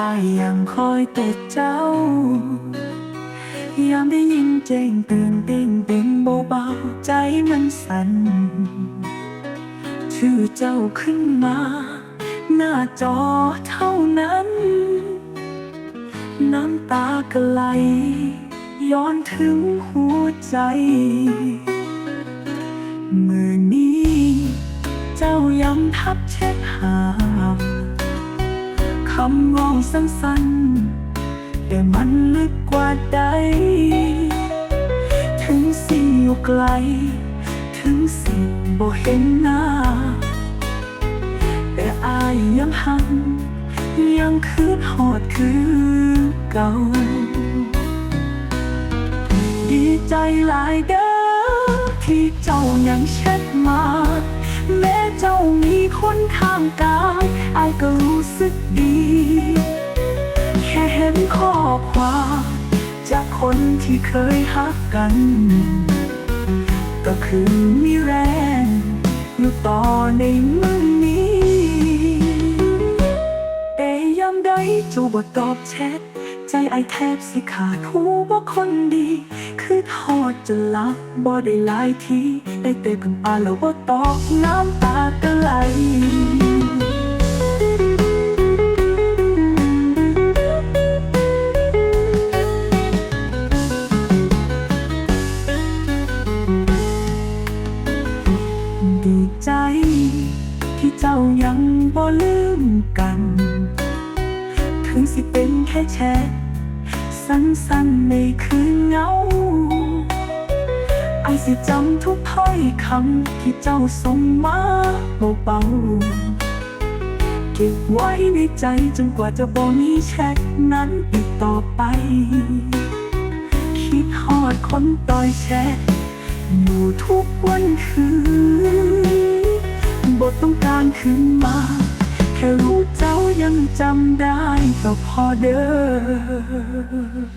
อายยังคอยแต่เจ้ายามได้ยินเจงเตือนเด้งเด้งเบาๆใจมันสั่นชื่อเจ้าขึ้นมา หน้าจอเท่านั้น น้ำตาก็ไหลย้อนถึงหัวใจมือนี้ เจ้าย้ำทับเช็ดหา คำร้องสั้นๆแต่มันลึกกว่าใด ถึงสิอยู่ไกล ถึงสิบ่เห็นหน้า แต่อายยังหัน ยังคืนหอดคือเก่า ดีใจหลายเด้อที่เจ้ายังเช็ดมา แม้เจ้ามีคนข้างกายอายก็รู้สึกดี แค่เห็นข้อความจากคนที่เคยฮักกัน ก็คือมีแรงอยู่ต่อในมือนี้เอยยามใดเจูบตอบแชท ใจไอแทบสิขาดหูว่าคนดี คือทอดจะลับบ่ได้หลายทีได้แต่เพิ่งอาแล้วว่าตอบน้ำตาก็ไหลดีใจที่เจ้ายังบ่ลืม ค่แชทสั้นๆในคืนเงาไอสิจำทุกถ้อยคำที่เจ้าส่งมาเบาๆเก็บไว้ในใจจนกว่าจะบ่มีแชทนั้นอีกต่อไป คิดฮอดคนต่อยแชทอยู่ทุกวันคืนบทต้องการขึ้นมา แค่รู้เจ้ายังจำได้ก็พอเด้อ